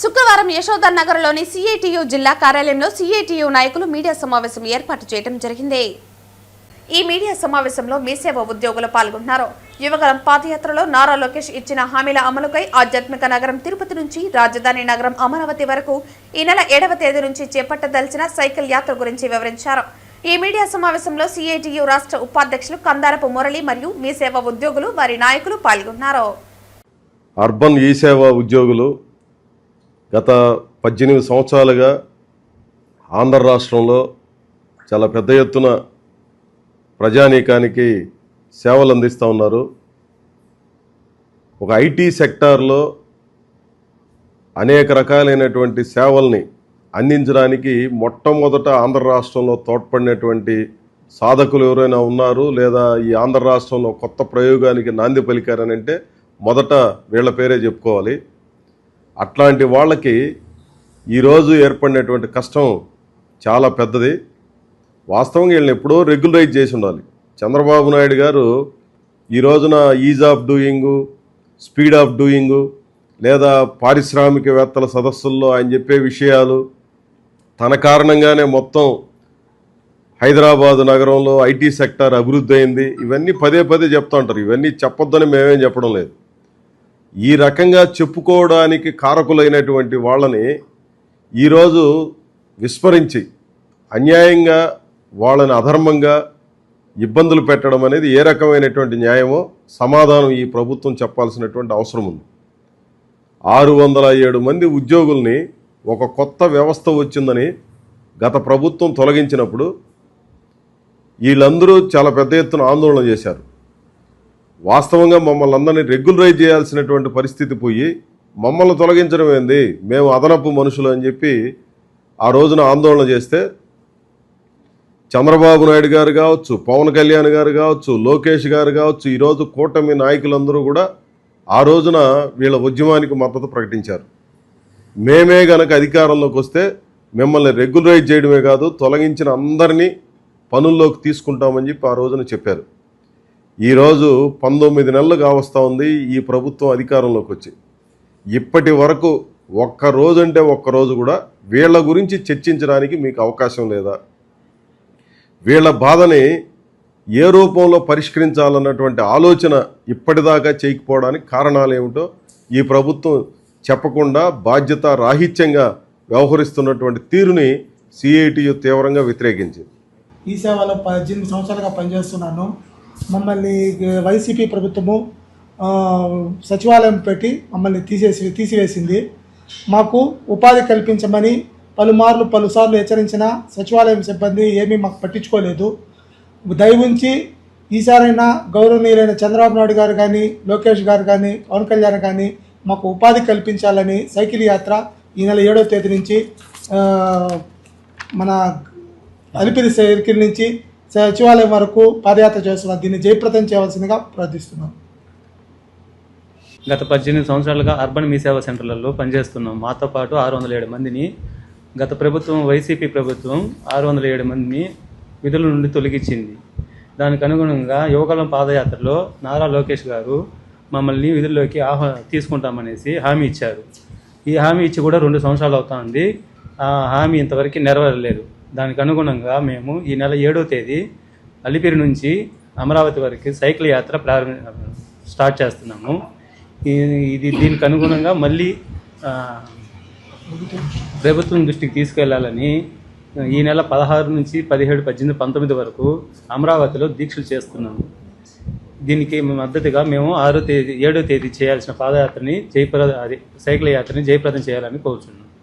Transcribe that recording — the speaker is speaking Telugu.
శుక్రవారం యశోద నగర్లోని సిఐటియు జిల్లా కార్యాలయంలో సిఐటియు నాయకులు మీడియా సమావేశం ఏర్పాటు చేయడం జరిగింది. ఈ మీడియా సమావేశంలో మీసేవ ఉద్యోగులు పాల్గొన్నారు. యువగలం పాదయాత్రలో నారా లోకేష్ ఇచ్చిన హామీల అమలుకై ఆధ్యాత్మిక నగరం తిరుపతి నుంచి రాజధాని నగరం అమరావతి వరకు ఈ నెల ఏడవ తేదీ నుంచి చేపట్టదలిచిన సైకిల్ యాత్ర గురించి వివరించారు. ఈ మీడియా సమావేశంలో సిఐటియు రాష్ట్ర ఉపాధ్యక్షులు కందారపు మురళి మరియు మీ సేవ ఉద్యోగులు వారి నాయకులు పాల్గొన్నారు. అర్బన్ ఈ ఉద్యోగులు గత పద్దెనిమిది సంవత్సరాలుగా ఆంధ్ర రాష్ట్రంలో చాలా పెద్ద ఎత్తున ప్రజానీకానికి సేవలు అందిస్తూ ఉన్నారు. ఒక ఐటీ సెక్టార్లో అనేక రకాలైనటువంటి సేవల్ని అందించడానికి మొట్టమొదట ఆంధ్ర రాష్ట్రంలో తోడ్పడినటువంటి సాధకులు ఎవరైనా ఉన్నారు లేదా ఈ ఆంధ్ర రాష్ట్రంలో కొత్త ప్రయోగానికి నాంది పలికారని అంటే మొదట వీళ్ళ పేరే చెప్పుకోవాలి. అట్లాంటి వాళ్ళకి ఈరోజు ఏర్పడినటువంటి కష్టం చాలా పెద్దది. వాస్తవంగా వీళ్ళని ఎప్పుడో రెగ్యులరైజ్ చేసి ఉండాలి. చంద్రబాబు నాయుడు గారు ఈ రోజున ease of doing speed of doing లేదా పారిశ్రామికవేత్తల సదస్సుల్లో ఆయన చెప్పే విషయాలు తన కారణంగానే మొత్తం హైదరాబాదు నగరంలో ఐటీ సెక్టార్ అభివృద్ధి అయింది. ఇవన్నీ పదే పదే చెప్తా ఉంటారు. ఇవన్నీ చెప్పొద్దని మేమేం చెప్పడం లేదు. ఈ రకంగా చెప్పుకోవడానికి కారకులైనటువంటి వాళ్ళని ఈరోజు విస్మరించి అన్యాయంగా వాళ్ళని అధర్మంగా ఇబ్బందులు పెట్టడం అనేది ఏ రకమైనటువంటి న్యాయమో సమాధానం ఈ ప్రభుత్వం చెప్పాల్సినటువంటి అవసరం ఉంది. ఆరు వందల ఏడు మంది ఉద్యోగుల్ని ఒక కొత్త వ్యవస్థ వచ్చిందని గత ప్రభుత్వం తొలగించినప్పుడు వీళ్ళందరూ చాలా పెద్ద ఎత్తున ఆందోళన చేశారు. వాస్తవంగా మమ్మల్ని అందరినీ రెగ్యులరైజ్ చేయాల్సినటువంటి పరిస్థితి పోయి మమ్మల్ని తొలగించడం ఏంది? మేము అదనపు మనుషులు అని చెప్పి ఆ రోజున ఆందోళన చేస్తే చంద్రబాబు నాయుడు గారు కావచ్చు పవన్ కళ్యాణ్ గారు కావచ్చు లోకేష్ గారు కావచ్చు ఈరోజు కూటమి నాయకులందరూ కూడా ఆ రోజున వీళ్ళ ఉద్యమానికి మద్దతు ప్రకటించారు. మేమే గనక అధికారంలోకి వస్తే మిమ్మల్ని రెగ్యులరైజ్ చేయడమే కాదు తొలగించిన అందరినీ పనుల్లోకి తీసుకుంటామని చెప్పి ఆ రోజున చెప్పారు. ఈరోజు పంతొమ్మిది నెలలు కావస్తూ ఉంది. ఈ ప్రభుత్వం అధికారంలోకి వచ్చి ఇప్పటి వరకు ఒక్క రోజు అంటే ఒక్క రోజు కూడా వీళ్ళ గురించి చర్చించడానికి మీకు అవకాశం లేదా? వీళ్ళ బాధని ఏ రూపంలో పరిష్కరించాలన్నటువంటి ఆలోచన ఇప్పటిదాకా చేయకపోవడానికి కారణాలు ఏమిటో ఈ ప్రభుత్వం చెప్పకుండా బాధ్యత రాహిత్యంగా వ్యవహరిస్తున్నటువంటి తీరుని సిఐటియు తీవ్రంగా వ్యతిరేకించింది. ఈ సేవలో పద్దెనిమిది సంవత్సరాలుగా పనిచేస్తున్నాను. మమ్మల్ని వైసీపీ ప్రభుత్వము సచివాలయం పెట్టి మమ్మల్ని తీసేసి తీసివేసింది. మాకు ఉపాధి కల్పించమని పలుమార్లు పలుసార్లు హెచ్చరించిన సచివాలయం సిబ్బంది ఏమీ మాకు పట్టించుకోలేదు. దయవుంచి ఈసారైనా గౌరవనీయులైన చంద్రబాబు నాయుడు గారు కానీ లోకేష్ గారు కానీ పవన్ కళ్యాణ్ కానీ మాకు ఉపాధి కల్పించాలని సైకిల్ యాత్ర ఈ నెల ఏడవ తేదీ నుంచి మన అలిపిరి సైకిల్ నుంచి సచివాలయం వరకు పాదయాత్ర చేస్తున్నాం దీన్ని జయప్రదం చేయవలసిందిగా ప్రార్థిస్తున్నాం. గత పద్దెనిమిది సంవత్సరాలుగా అర్బన్ మీ సేవా సెంటర్లలో పనిచేస్తున్నాం. మాతో పాటు ఆరు వందల ఏడు మందిని గత ప్రభుత్వం వైసీపీ ప్రభుత్వం ఆరు వందల ఏడు మందిని విధుల నుండి తొలగించింది. దానికి అనుగుణంగా యువకులం పాదయాత్రలో నారా లోకేష్ గారు మమ్మల్ని విధుల్లోకి ఆహ్వా తీసుకుంటామనేసి హామీ ఇచ్చారు. ఈ హామీ ఇచ్చి కూడా రెండు సంవత్సరాలు అవుతుంది ఆ హామీ ఇంతవరకు నెరవేరలేదు. దానికి అనుగుణంగా మేము ఈ నెల ఏడో తేదీ అలిపిరి నుంచి అమరావతి వరకు సైకిల్ యాత్ర ప్రారంభ స్టార్ట్ చేస్తున్నాము. ఇది దీనికి అనుగుణంగా మళ్ళీ ప్రభుత్వం దృష్టికి తీసుకెళ్ళాలని ఈ నెల పదహారు నుంచి పదిహేడు పద్దెనిమిది పంతొమ్మిది వరకు అమరావతిలో దీక్షలు చేస్తున్నాము. దీనికి మద్దతుగా మేము ఆరో తేదీ ఏడో తేదీ చేయాల్సిన పాదయాత్రని జయప్రద అది సైకిల్ యాత్రని జయప్రదం చేయాలని కోరుచున్నాం